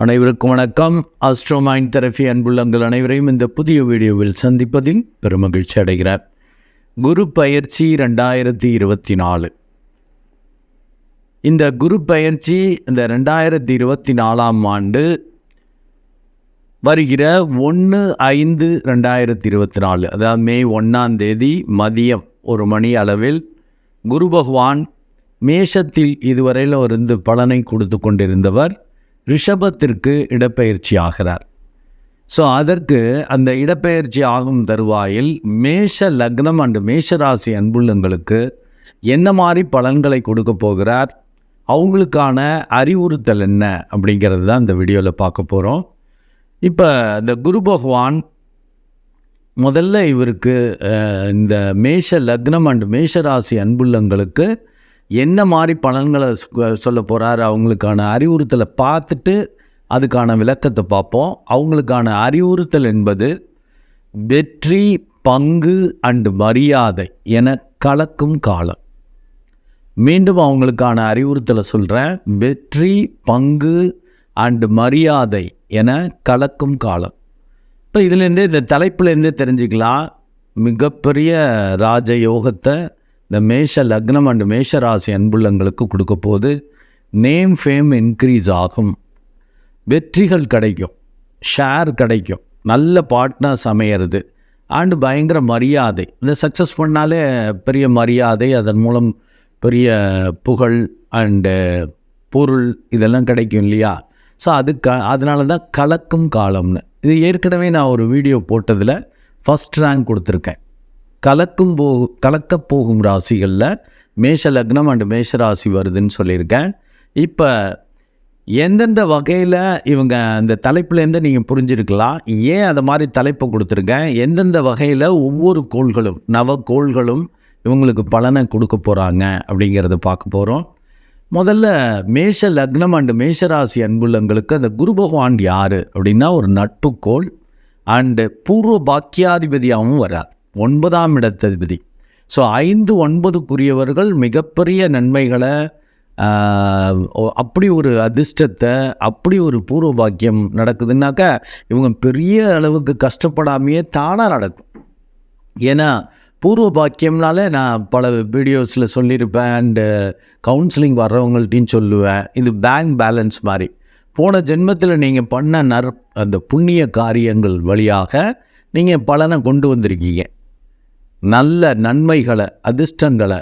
அனைவருக்கும் வணக்கம். அஸ்ட்ரோமைன் தெரபி அன்புள்ளங்கள் அனைவரையும் இந்த புதிய வீடியோவில் சந்திப்பதில் பெருமகிழ்ச்சி அடைகிறார். குரு பயிற்சி ரெண்டாயிரத்தி இருபத்தி நாலு. இந்த குரு பயிற்சி இந்த ரெண்டாயிரத்தி இருபத்தி நாலாம் ஆண்டு வருகிற ஒன்று ஐந்து ரெண்டாயிரத்தி இருபத்தி நாலு அதாவது மே ஒன்றாம் தேதி மதியம் ஒரு மணி அளவில் குரு பகவான் மேஷத்தில் இதுவரையில் இருந்து பலனை கொடுத்து கொண்டிருந்தவர் ரிஷபத்திற்கு இடப்பெயர்ச்சி ஆகிறார் ஸோ அதற்கு அந்த இடப்பெயர்ச்சி ஆகும் தருவாயில் மேஷ லக்னம் அண்டு மேஷராசி அன்புள்ளங்களுக்கு என்ன மாதிரி பலன்களை கொடுக்க போகிறார்? அவங்களுக்கான அறிவுறுத்தல் என்ன? அப்படிங்கிறது தான் இந்த வீடியோவில் பார்க்க போகிறோம் இப்போ இந்த குரு பகவான் முதல்ல இவருக்கு இந்த மேஷ லக்னம் அண்டு மேஷராசி அன்புள்ளங்களுக்கு என்ன மாதிரி பலன்களை சொல்ல போகிறார் அவங்களுக்கான அறிவுறுத்தலை பார்த்துட்டு அதுக்கான விளக்கத்தை பார்ப்போம். அவங்களுக்கான அறிவுறுத்தல் என்பது வெற்றி பங்கு அண்டு மரியாதை என கலக்கும் காலம். மீண்டும் அவங்களுக்கான அறிவுறுத்தலை சொல்கிறேன் வெற்றி பங்கு அண்டு மரியாதை என கலக்கும் காலம். இப்போ இதிலேருந்து இந்த தலைப்புலேருந்தே தெரிஞ்சுக்கலாம். மிகப்பெரிய ராஜயோகத்தை இந்த மேஷ லக்னம் அண்டு மேஷ ராசி அன்புள்ளங்களுக்கு கொடுக்க போது நேம் ஃபேம் இன்க்ரீஸ் ஆகும். வெற்றிகள் கிடைக்கும். ஷேர் கிடைக்கும். நல்ல பார்ட்னர்ஸ் அமையிறது அண்டு பயங்கர மரியாதை. இந்த சக்ஸஸ் பண்ணாலே பெரிய மரியாதை அதன் மூலம் பெரிய புகழ் அண்டு பொருள் இதெல்லாம் கிடைக்கும் இல்லையா? ஸோ அது க அதனால தான் கலக்கும் காலம்னு. இது ஏற்கனவே நான் ஒரு வீடியோ போட்டதில் ஃபஸ்ட் ரேங்க் கொடுத்துருக்கேன். கலக்கும் போ கலக்கப் போகும் ராசிகளில் மேஷ லக்னம் அண்டு மேஷ ராசி வருதுன்னு சொல்லியிருக்கேன். இப்போ எந்தெந்த வகையில் இவங்க அந்த தலைப்புலேருந்து நீங்கள் புரிஞ்சிருக்கலாம். ஏன் அதை மாதிரி தலைப்பை கொடுத்துருக்கேன். எந்தெந்த வகையில் ஒவ்வொரு கோள்களும் நவ கோள்களும் இவங்களுக்கு பலனை கொடுக்க போகிறாங்க அப்படிங்கிறத பார்க்க போகிறோம் முதல்ல மேஷ லக்னம் அண்டு மேஷராசி அன்புள்ளங்களுக்கு அந்த குரு பகவான் யார் அப்படின்னா ஒரு நட்புக்கோள் அண்டு பூர்வ பாக்கியாதிபதியாகவும் வரார் ஒன்பதாம் இடத்ததிபதி. ஸோ ஐந்து ஒன்பதுக்குரியவர்கள் மிகப்பெரிய நன்மைகளை அப்படி ஒரு அதிர்ஷ்டத்தை அப்படி ஒரு பூர்வ பாக்கியம் நடக்குதுன்னாக்கா இவங்க பெரிய அளவுக்கு கஷ்டப்படாமையே தானாக நடக்கும். ஏன்னா பூர்வ பாக்கியம்னாலே நான் பல வீடியோஸில் சொல்லியிருப்பேன் அண்டு கவுன்சிலிங் வர்றவங்கள்ட்டையும் சொல்லுவேன் இது பேங்க் பேலன்ஸ் மாதிரி. போன ஜென்மத்தில் நீங்கள் பண்ண நற் அந்த புண்ணிய காரியங்கள் வழியாக நீங்கள் பலனை கொண்டு வந்திருக்கீங்க. நல்ல நன்மைகளை அதிர்ஷ்டங்களை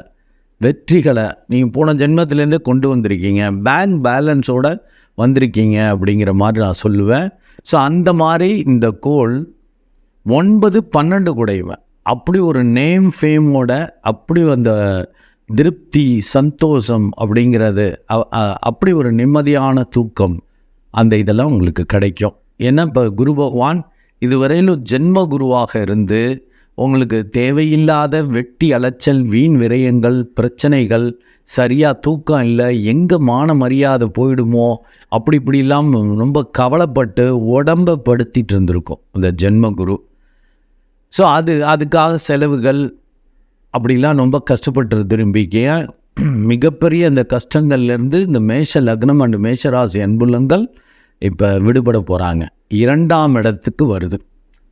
வெற்றிகளை நீங்கள் போன ஜென்மத்திலேருந்தே கொண்டு வந்திருக்கீங்க. பேங்க் பேலன்ஸோட வந்திருக்கீங்க அப்படிங்கிற மாதிரி நான் சொல்லுவேன். ஸோ அந்த மாதிரி இந்த கோல் ஒன்பது பன்னெண்டு கூடையவன். அப்படி ஒரு நேம் ஃபேமோட அப்படி அந்த திருப்தி சந்தோஷம் அப்படிங்கிறது அப்படி ஒரு நிம்மதியான தூக்கம் அந்த இதெல்லாம் உங்களுக்கு கிடைக்கும். ஏன்னா இப்போ குரு பகவான் இதுவரையிலும் ஜென்ம குருவாக இருந்து உங்களுக்கு தேவையில்லாத வெட்டி அலைச்சல் வீண் விரயங்கள் பிரச்சனைகள் சரியாக தூக்கம் இல்லை எங்கே மான மரியாதை போயிடுமோ? அப்படி இப்படிலாம் ரொம்ப கவலைப்பட்டு உடம்பை படுத்திட்டு இந்த ஜென்ம குரு ஸோ அது அதுக்காக செலவுகள் அப்படிலாம் ரொம்ப கஷ்டப்பட்டு திரும்பிக்க. மிகப்பெரிய இந்த கஷ்டங்கள்லேருந்து இந்த மேஷ லக்னம் அண்டு மேஷராசி அன்புலங்கள் இப்போ விடுபட போகிறாங்க இரண்டாம் இடத்துக்கு வருது.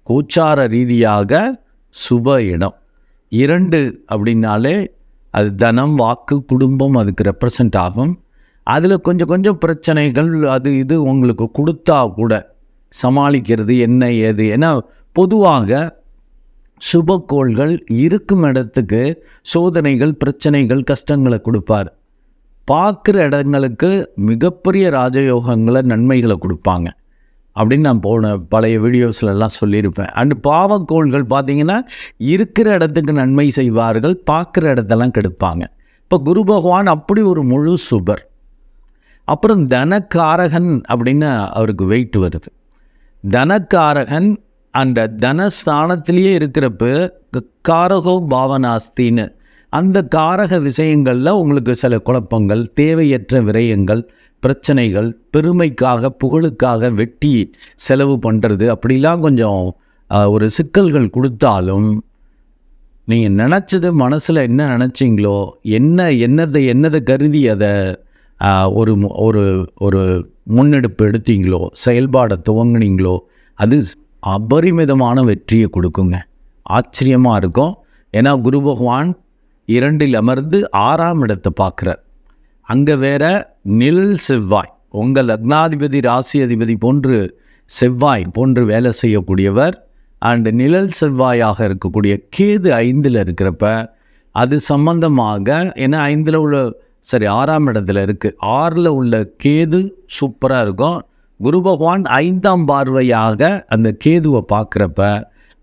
கோச்சார ரீதியாக சுப இடம். இரண்டு அப்படின்னாலே அது தனம் வாக்கு குடும்பம் அதுக்கு ரெப்ரசன்ட் ஆகும். அதில் கொஞ்சம் கொஞ்சம் பிரச்சனைகள் அது இது உங்களுக்கு கொடுத்தா கூட சமாளிக்கிறது என்ன ஏது. ஏன்னா பொதுவாக சுபக்கோள்கள் இருக்கும் இடத்துக்கு சோதனைகள் பிரச்சனைகள் கஷ்டங்களை கொடுப்பார். பார்க்குற இடங்களுக்கு மிகப்பெரிய ராஜயோகங்களை நன்மைகளை கொடுப்பாங்க. அப்படின்னு நான் போன பழைய வீடியோஸ்லலாம் சொல்லியிருப்பேன். அண்டு பாவக்கோள்கள் பார்த்தீங்கன்னா இருக்கிற இடத்துக்கு நன்மை செய்வார்கள் பார்க்குற இடத்தெல்லாம் கெடுப்பாங்க. இப்போ குரு பகவான் அப்படி ஒரு முழு சுபர். அப்புறம் தனக்காரகன் அப்படின்னு அவருக்கு வெயிட் வருது. தனக்காரகன் அந்த தனஸ்தானத்திலேயே இருக்கிறப்ப காரகோ பாவனாஸ்தின்னு. அந்த காரக விஷயங்களில் உங்களுக்கு சில குழப்பங்கள் தேவையற்ற விரயங்கள் பிரச்சனைகள் பெருமைக்காக புகழுக்காக வெட்டி செலவு பண்ணுறது அப்படிலாம் கொஞ்சம் ஒரு சிக்கல்கள் கொடுத்தாலும் நீங்கள் நினச்சது மனசில் என்ன நினச்சிங்களோ என்ன என்னதை என்னதை கருதி அதை ஒரு ஒரு ஒரு முன்னெடுப்பு எடுத்தீங்களோ செயல்பாடை துவங்கினீங்களோ அது அபரிமிதமான வெற்றியை கொடுக்குங்க. ஆச்சரியமாக இருக்கும். ஏன்னா குரு பகவான் இரண்டில் அமர்ந்து ஆறாம் இடத்தை பார்க்குறார். அங்கே வேற நிழல் செவ்வாய். உங்கள் லக்னாதிபதி ராசி அதிபதி போன்று செவ்வாய் போன்று வேலை செய்யக்கூடியவர். அண்ட் நிழல் செவ்வாயாக இருக்கக்கூடிய கேது ஐந்தில் இருக்கிறப்ப அது சம்பந்தமாக ஏன்னா ஐந்தில் உள்ள சரி ஆறாம் இடத்துல இருக்குது ஆறில் உள்ள கேது சூப்பராக இருக்கும். குரு பகவான் ஐந்தாம் பார்வையாக அந்த கேதுவை பார்க்குறப்ப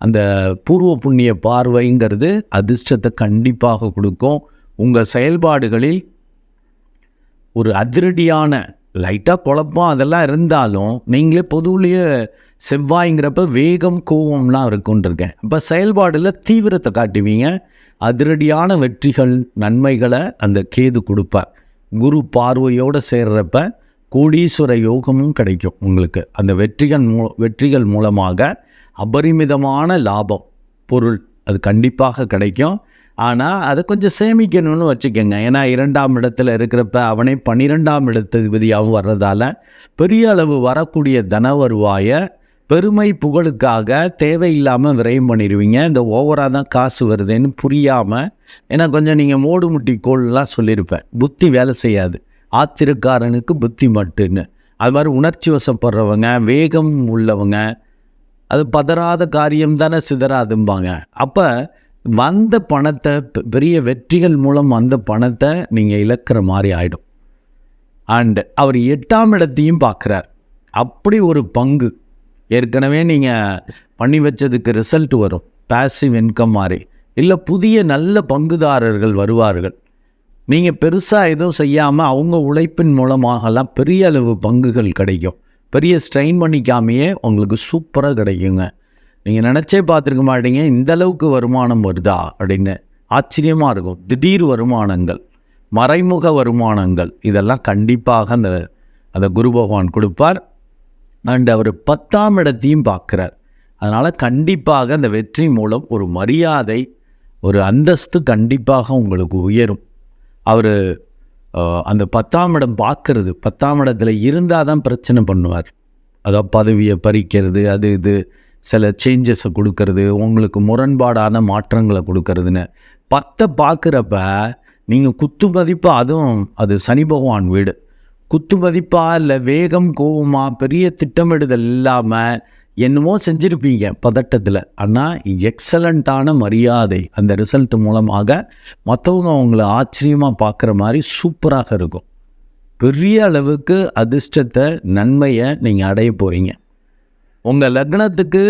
அந்த பூர்வ புண்ணிய பார்வைங்கிறது அதிர்ஷ்டத்தை கண்டிப்பாக கொடுக்கும். உங்கள் செயல்பாடுகளில் ஒரு அதிரடியான லைட்டாக குழப்பம் அதெல்லாம் இருந்தாலும் நீங்களே பொதுவுலேயே செவ்வாய்ங்கிறப்ப வேகம் கோவம்லாம் இருக்குன்றிருக்கேன் இப்போ செயல்பாடில் தீவிரத்தை காட்டுவீங்க. அதிரடியான வெற்றிகள் நன்மைகளை அந்த கேது கொடுப்பார். குரு பார்வையோடு சேர்றப்ப கோடீஸ்வர யோகமும் கிடைக்கும் உங்களுக்கு. அந்த வெற்றிகள் மூ வெற்றிகள் மூலமாக அபரிமிதமான லாபம் பொருள் அது கண்டிப்பாக கிடைக்கும். ஆனால் அதை கொஞ்சம் சேமிக்கணும்னு வச்சுக்கோங்க. ஏன்னா இரண்டாம் இடத்துல இருக்கிறப்ப அவனே பன்னிரெண்டாம் இடத்ததிபதியாகவும் வர்றதால பெரிய அளவு வரக்கூடிய தன வருவாயை பெருமை புகழுக்காக தேவையில்லாமல் விரயம் பண்ணிடுவீங்க. இந்த ஓவராக தான் காசு வருதுன்னு புரியாமல் ஏன்னா கொஞ்சம் நீங்கள் மோடு முட்டி கோல்லாம் சொல்லியிருப்பேன். புத்தி வேலை செய்யாது. ஆத்திரக்காரனுக்கு புத்தி மட்டுன்னு அது மாதிரி உணர்ச்சி வசப்படுறவங்க வேகம் உள்ளவங்க அது பதறாத காரியம் தானே சிதறாதும்பாங்க. அப்போ வந்த பணத்தை பெ- பெரிய வெற்றிகள் மூலம் வந்த பணத்தை நீங்கள் இழக்கிற மாதிரி ஆகிடும் அண்டு அவர் எட்டாம் இடத்தையும் பார்க்குறார். அப்படி ஒரு பங்கு. ஏற்கனவே நீங்கள் பண்ணி வச்சதுக்கு ரிசல்ட் வரும். பேசிவ் இன்கம் மாதிரி. இல்லை புதிய நல்ல பங்குதாரர்கள் வருவார்கள். நீங்கள் பெருசாக எதுவும் செய்யாமல் அவங்க உழைப்பின் மூலமாகலாம் பெரிய அளவு பங்குகள் கிடைக்கும். பெரிய ஸ்ட்ரெயின் பண்ணிக்காமையே உங்களுக்கு சூப்பராக கிடைக்குங்க. நீங்கள் நினச்சே பார்த்துருக்க மாட்டீங்க இந்த அளவுக்கு வருமானம் வருதா அப்படின்னு. ஆச்சரியமாக இருக்கும். திடீர் வருமானங்கள் மறைமுக வருமானங்கள் இதெல்லாம் கண்டிப்பாக அந்த அந்த குரு பகவான் கொடுப்பார். அண்ட் அவர் பத்தாம் இடத்தையும் பார்க்குறார். அதனால் கண்டிப்பாக அந்த வெற்றி மூலம் ஒரு மரியாதை ஒரு அந்தஸ்து கண்டிப்பாக உங்களுக்கு உயரும். அவர் அந்த பத்தாம் இடம் பார்க்கறது. பத்தாம் இடத்துல இருந்தால் தான் பிரச்சனை பண்ணுவார். அதாவது பதவியை பறிக்கிறது அது இது. சில சேஞ்சஸை கொடுக்கறது உங்களுக்கு முரண்பாடான மாற்றங்களை கொடுக்கறதுன்னு. பத்தை பார்க்குறப்ப நீங்கள் குத்து மதிப்பு அதுவும் அது சனி பகவான் வீடு. குத்து மதிப்பாக இல்லை வேகம் கோவமாக பெரிய திட்டமிடுதல் இல்லாமல் என்னமோ செஞ்சுருப்பீங்க பதட்டத்தில். ஆனால் எக்ஸலண்ட்டான மரியாதை அந்த ரிசல்ட் மூலமாக மற்றவங்க அவங்கள ஆச்சரியமாக பார்க்குற மாதிரி சூப்பராக இருக்கும். பெரிய அளவுக்கு அதிர்ஷ்டத்தை நன்மையை நீங்கள் அடைய போகிறீங்க உங்கள் லக்னத்துக்கு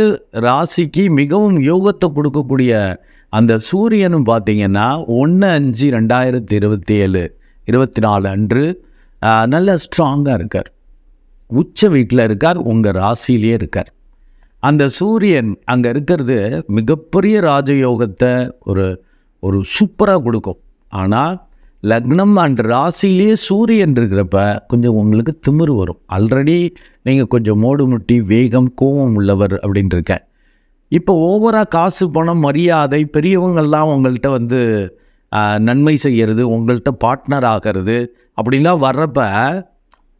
ராசிக்கு மிகவும் யோகத்தை கொடுக்கக்கூடிய அந்த சூரியனும் பார்த்தீங்கன்னா ஒன்று அஞ்சு ரெண்டாயிரத்தி இருபத்தி ஏழு இருபத்தி நாலு அன்று நல்ல ஸ்ட்ராங்காக இருக்கார். உச்ச வீட்டில் இருக்கார் உங்கள் ராசியிலே இருக்கார். அந்த சூரியன் அங்கே இருக்கிறது மிகப்பெரிய ராஜயோகத்தை ஒரு ஒரு சூப்பராக கொடுக்கும். ஆனால் லக்னம் அண்ட் ராசியிலேயே சூரியன் இருக்கிறப்ப கொஞ்சம் உங்களுக்கு திமிரு வரும். ஆல்ரெடி நீங்கள் கொஞ்சம் மோடு முட்டி வேகம் கோபம் உள்ளவர் அப்படின்ட்டு இப்போ ஓவராக காசு பணம் மரியாதை பெரியவங்கள்லாம் உங்கள்கிட்ட வந்து நன்மை செய்கிறது உங்கள்கிட்ட பார்ட்னர் ஆகிறது அப்படிலாம் வர்றப்ப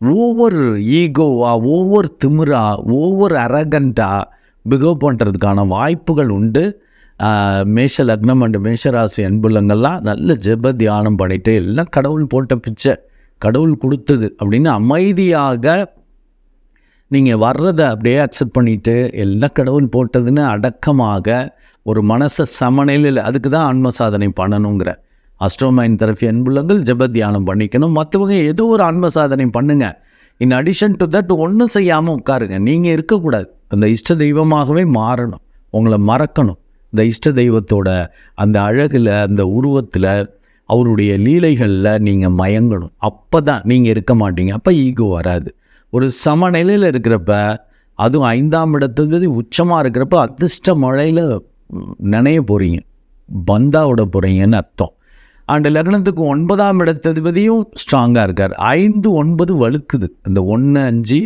ஒவ்வொரு ஈகோவாக ஒவ்வொரு திமிராக ஒவ்வொரு அரகண்ட்டாக பிகவ் பண்ணுறதுக்கான வாய்ப்புகள் உண்டு. மேஷ லக்னம் அண்டு மேஷராசி அன்புள்ளங்கள்லாம் நல்ல ஜெப தியானம் பண்ணிட்டு எல்லாம் கடவுள் போட்ட பிச்சை கடவுள் கொடுத்தது அப்படின்னு அமைதியாக நீங்கள் வர்றதை அப்படியே அக்செப்ட் பண்ணிவிட்டு எல்லாம் கடவுள் போட்டதுன்னு அடக்கமாக ஒரு மனசை சமநிலையில் அதுக்கு தான் ஆன்ம சாதனை பண்ணணுங்கிற. அஸ்ட்ரோமைன் தெரபி அன்புள்ளங்கள் ஜெப தியானம் பண்ணிக்கணும். மற்றவங்க ஏதோ ஒரு ஆன்ம சாதனை பண்ணுங்கள் இன் அடிஷன் டு தட் ஒன்றும் செய்யாமல் உட்காருங்க. நீங்கள் இருக்கக்கூடாது. அந்த இஷ்ட தெய்வமாகவே மாறணும். உங்களை மறக்கணும். இந்த இஷ்ட தெய்வத்தோட அந்த அழகில் அந்த உருவத்தில் அவருடைய லீலைகளில் நீங்கள் மயங்கணும். அப்போ தான் நீங்கள் இருக்க மாட்டீங்க. அப்போ ஈகோ வராது. ஒரு சமநிலையில் இருக்கிறப்ப அதுவும் ஐந்தாம் இடத்துக்கு உச்சமாக இருக்கிறப்ப அதிர்ஷ்ட மழையில் நினைய போகிறீங்க பந்தா விட போகிறீங்கன்னு அர்த்தம். அண்ட் லக்னத்துக்கு ஒன்பதாம் இடத்ததிபதியும் ஸ்ட்ராங்காக இருக்கார். ஐந்து ஒன்பது வழுக்குது. அந்த ஒன்று அஞ்சு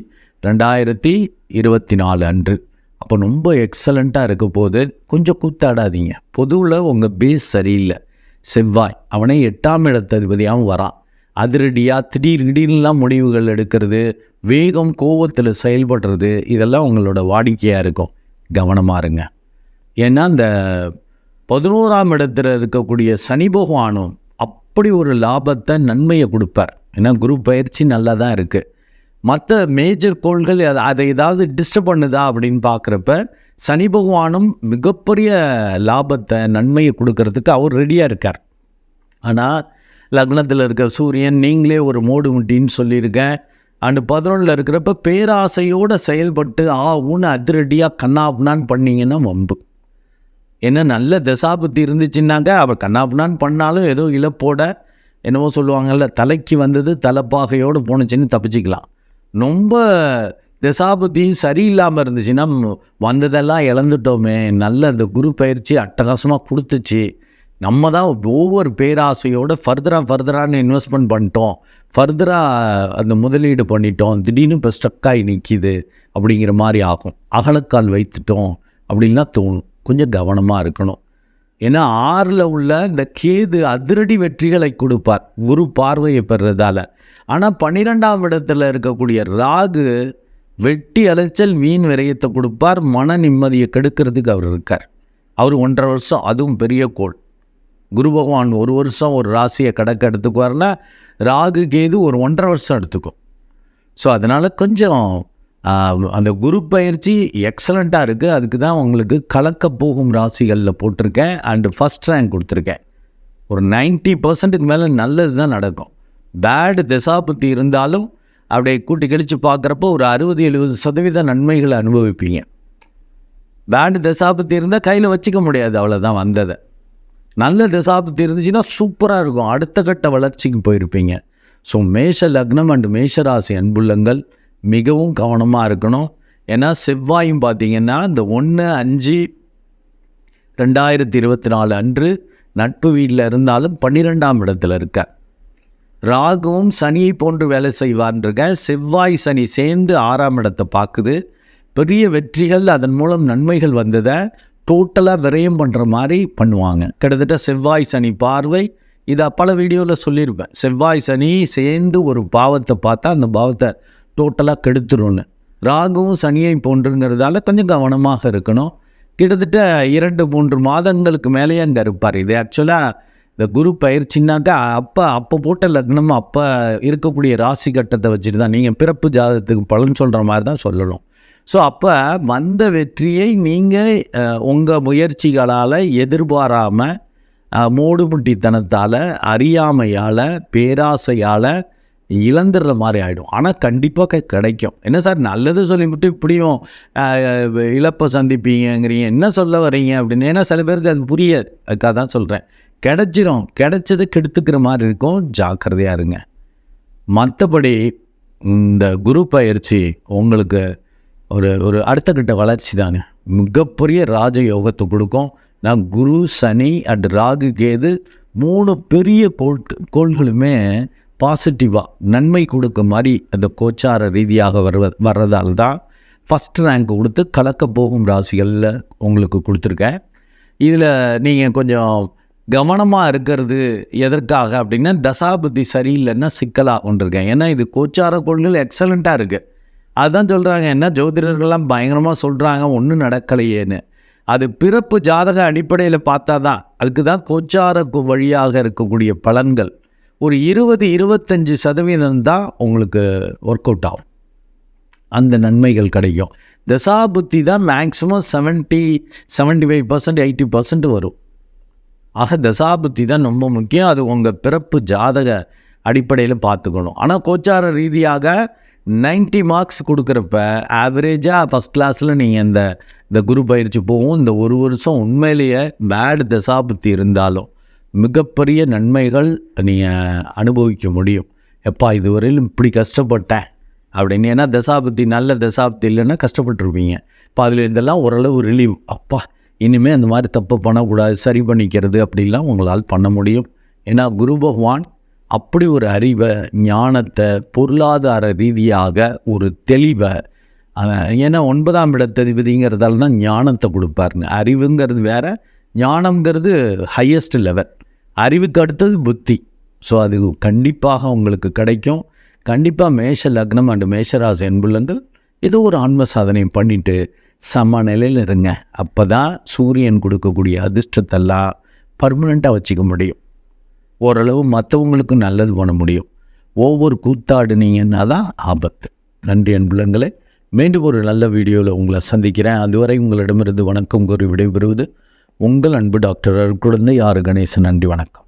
ரெண்டாயிரத்தி இருபத்தி நாலு அன்று. அப்போ ரொம்ப எக்ஸலண்ட்டாக இருக்க போது கொஞ்சம் கூத்தாடாதீங்க. பொதுவில் உங்கள் பேஸ் சரியில்லை. செவ்வாய் அவனே எட்டாம் இடத்ததிபதியாகவும் வரான். அதிரடியாக திடீர் திடீர்னுலாம் முடிவுகள் எடுக்கிறது வேகம் கோவத்தில் செயல்படுறது இதெல்லாம் உங்களோட வாடிக்கையாக இருக்கும். கவனமாக இருங்க. ஏன்னா இந்த பதினோராம் இடத்துல இருக்கக்கூடிய சனி பகவானும் அப்படி ஒரு லாபத்தை நன்மையை கொடுப்பார். ஏன்னா குரு பயிற்சி நல்லா தான் இருக்குது மற்ற மேஜர் கோள்கள் அது- அதை ஏதாவது டிஸ்டர்ப் பண்ணுதா அப்படின்னு பார்க்குறப்ப சனி பகவானும் மிகப்பெரிய லாபத்தை நன்மையை கொடுக்கறதுக்கு அவர் ரெடியாக இருக்கார். ஆனால் லக்னத்தில் இருக்க சூரியன் நீங்களே ஒரு மோடு முட்டின்னு சொல்லியிருக்கேன். அண்டு பதினொன்றில் இருக்கிறப்ப பேராசையோடு செயல்பட்டு ஆ ஊன்னு அதிரடியாக கண்ணாப்புனான்னு பண்ணீங்கன்னா வம்பு. ஏன்னா நல்ல தசாபுத்தி இருந்துச்சுன்னாங்க அவள் கண்ணாப்புனான்னு பண்ணாலும் ஏதோ இழப்போட என்னவோ சொல்லுவாங்கல்ல தலைக்கு வந்தது தலைப்பாகையோடு போணுச்சுன்னு தப்பிச்சிக்கலாம். ரொம்ப தசாபுத்தியும் சரியில்லாமல் இருந்துச்சுன்னா வந்ததெல்லாம் இழந்துட்டோமே. நல்ல அந்த குரு பயிற்சி அட்டகாசமாக கொடுத்துச்சு. நம்ம தான் ஒவ்வொரு பேராசையோடு ஃபர்தராக ஃபர்தரான இன்வெஸ்ட்மெண்ட் பண்ணிட்டோம். ஃபர்தராக அந்த முதலீடு பண்ணிட்டோம். திடீர்னு இப்போ ஸ்டக்காகி நிற்கிது அப்படிங்கிற மாதிரி ஆகும். அகலக்கால் வைத்துட்டோம் அப்படின்லாம் தோணும். கொஞ்சம் கவனமாக இருக்கணும். ஏன்னா ஆறில் உள்ள இந்த கேது அதிரடி வெற்றிகளை கொடுப்பார். குரு பார்வையை பெறுறதால. ஆனால் பன்னிரெண்டாம் இடத்துல இருக்கக்கூடிய ராகு வெட்டி அலைச்சல் வீண் விரயத்தை கொடுப்பார் மன நிம்மதியை கெடுக்கிறதுக்கு அவர் இருக்கார். அவர் ஒன்றரை வருஷம் அதுவும் பெரிய கோள். குரு பகவான் ஒரு வருஷம் ஒரு ராசியை கடக்க எடுத்துக்குவார்னா ராகு கேது ஒரு ஒன்றரை வருஷம் எடுத்துக்கும். ஸோ அதனால் கொஞ்சம் அந்த குரு பயிற்சி எக்ஸலண்ட்டாக இருக்குது அதுக்கு தான் உங்களுக்கு கலக்க போகும் ராசிகளில் போட்டிருக்கேன். அண்டு ஃபஸ்ட் ரேங்க் கொடுத்துருக்கேன். ஒரு 90% பர்சன்ட்டுக்கு மேலே நல்லது தான் நடக்கும். பேடு தசாபுத்தி இருந்தாலும் அப்படியே கூட்டி கழித்து பார்க்குறப்போ ஒரு அறுபது எழுபது சதவீத நன்மைகளை அனுபவிப்பீங்க. பேடு திசாபத்தி இருந்தால் கையில் வச்சுக்க முடியாது அவ்வளோதான் வந்ததை. நல்ல திசாபத்தி இருந்துச்சுன்னா சூப்பராக இருக்கும். அடுத்த கட்ட வளர்ச்சிக்கு போயிருப்பீங்க. ஸோ மேஷ லக்னம் அண்டு மேஷராசி அன்புள்ளங்கள் மிகவும் கவனமாக இருக்கணும். ஏன்னா செவ்வாயும் பார்த்தீங்கன்னா இந்த ஒன்று அஞ்சு ரெண்டாயிரத்தி இருபத்தி நாலு அன்று நட்பு வீட்டில் இருந்தாலும் பன்னிரெண்டாம் இடத்துல இருக்கார் ராகுவும் சனியை போன்று வேலை செய்வார்ன்றிருக்க செவ்வாய் சனி சேர்ந்து ஆறாம் இடத்தை பார்க்குது. பெரிய வெற்றிகள் அதன் மூலம் நன்மைகள் வந்ததை டோட்டலாக விரயம் பண்ணுற மாதிரி பண்ணுவாங்க. கிட்டத்தட்ட செவ்வாய் சனி பார்வை இதை பல வீடியோவில் சொல்லியிருப்பேன். செவ்வாய் சனி சேர்ந்து ஒரு பாவத்தை பார்த்தா அந்த பாவத்தை டோட்டலாக கெடுத்துரும்னு. ராகுவும் சனியை போன்றுங்கிறதால கொஞ்சம் கவனமாக இருக்கணும். கிட்டத்தட்ட இரண்டு மூன்று மாதங்களுக்கு மேலேயே அங்கே இருப்பார். இது ஆக்சுவலாக இந்த குரு பயிற்சின்னாக்கா அப்போ அப்போ போட்ட லக்னம் அப்போ இருக்கக்கூடிய ராசி கட்டத்தை வச்சுட்டு தான் நீங்கள் பிறப்பு ஜாதகத்துக்கு பலன் சொல்கிற மாதிரி தான் சொல்லணும். ஸோ அப்போ வந்த வெற்றியை நீங்கள் உங்கள் முயற்சிகளால் எதிர்பாராமல் மூடுமுட்டித்தனத்தால் அறியாமையால் பேராசையால் இழந்துடுற மாதிரி ஆகிடும் ஆனால் கண்டிப்பாக கிடைக்கும். என்ன சார் நல்லது சொல்லிவிட்டு இப்படியும் இழப்பை சந்திப்பீங்கங்கிறீங்க. என்ன சொல்ல வரீங்க அப்படின்னு? ஏன்னா சில பேருக்கு அது புரியாது. அதுக்காக தான் சொல்கிறேன் கிடச்சிரும். கிடச்சதை கெடுத்துக்கிற மாதிரி இருக்கும். ஜாக்கிரதையாக இருங்க. மற்றபடி இந்த குரு பயிற்சி உங்களுக்கு ஒரு ஒரு அடுத்த கட்ட வளர்ச்சி தாங்க மிகப்பெரிய ராஜயோகத்தை கொடுக்கும். நான் குரு சனி அண்ட் ராகு கேது மூணு பெரிய கோள் கோள்களுமே பாசிட்டிவாக நன்மை கொடுக்க மாதிரி அந்த கோச்சார ரீதியாக வருவ வர்றதால் தான் ஃபஸ்ட் ரேங்க் கொடுத்து கலக்க போகும் ராசிகளில் உங்களுக்கு கொடுத்துருக்கேன். இதில் நீங்கள் கொஞ்சம் கவனமாக இருக்கிறது எதற்காக அப்படின்னா தசாபுத்தி சரியில்லைன்னா சிக்கலாக கொண்டிருக்கேன் ஏன்னா இது கோச்சார கொள்கைகள் எக்ஸலண்ட்டாக இருக்குது அதுதான் சொல்கிறாங்க என்ன ஜோதிடர்கள்லாம் பயங்கரமாக சொல்கிறாங்க ஒன்றும் நடக்கலையேன்னு. அது பிறப்பு ஜாதக அடிப்படையில் பார்த்தா தான் அதுக்கு தான் கோச்சார வழியாக இருக்கக்கூடிய பலன்கள். ஒரு இருபது இருபத்தஞ்சி சதவீதம் தான் உங்களுக்கு ஒர்க் அவுட் ஆகும். அந்த நன்மைகள் கிடைக்கும். தசாபுத்தி தான் maximum seventy seventy five percent eighty percent வரும். ஆக தசாபுத்தி தான் ரொம்ப முக்கியம். அது உங்கள் பிறப்பு ஜாதக அடிப்படையில் பார்த்துக்கணும். ஆனால் கோச்சார ரீதியாக 90 மார்க்ஸ் கொடுக்குறப்ப ஆவரேஜாக ஃபஸ்ட் கிளாஸில் நீங்கள் இந்த இந்த குரு பயிற்சி போகும். இந்த ஒரு வருஷம் உண்மையிலேயே பேட் தசாபுத்தி இருந்தாலும் மிகப்பெரிய நன்மைகள் நீங்கள் அனுபவிக்க முடியும். எப்பா இதுவரையிலும் இப்படி கஷ்டப்பட்டேன் அப்படின்னு. ஏன்னா தசாபுத்தி நல்ல தசாபுத்தி இல்லைன்னா கஷ்டப்பட்டுருப்பீங்க. இப்போ அதில் இதெல்லாம் ஓரளவு ரிலீவ் அப்பா இனிமேல் அந்த மாதிரி தப்பு பண்ணக்கூடாது சரி பண்ணிக்கிறது அப்படிலாம் உங்களால் பண்ண முடியும். ஏன்னா குரு பகவான் அப்படி ஒரு அறிவை ஞானத்தை பொருளாதார ரீதியாக ஒரு தெளிவை ஏன்னா ஒன்பதாம் இடத்ததிபதிங்கிறதால தான் ஞானத்தை கொடுப்பாருங்க அறிவுங்கிறது வேறு ஞானம்ங்கிறது ஹையஸ்ட் லெவல் அறிவுக்கு அடுத்தது புத்தி. ஸோ அது கண்டிப்பாக உங்களுக்கு கிடைக்கும். கண்டிப்பாக மேஷ லக்னம் அண்டு மேஷராசி என்புள்ளங்கள் ஏதோ ஒரு ஆன்ம சாதனை பண்ணிவிட்டு சம நிலையில் இருங்க. அப்போ தான் சூரியன் கொடுக்கக்கூடிய அதிர்ஷ்டத்தெல்லாம் பர்மனெண்ட்டாக வச்சுக்க முடியும். ஓரளவு மற்றவங்களுக்கும் நல்லது பண்ண முடியும். ஒவ்வொரு கூத்தாடுனீங்கன்னா தான் ஆபத்து. நன்றி அன்புலங்களே. மீண்டும் ஒரு நல்ல வீடியோவில் உங்களை சந்திக்கிறேன். அதுவரை உங்களிடமிருந்து வணக்கம் கூறி விடைபெறுவது உங்கள் அன்பு டாக்டர் குழந்தை ஆறு கணேசன். நன்றி வணக்கம்.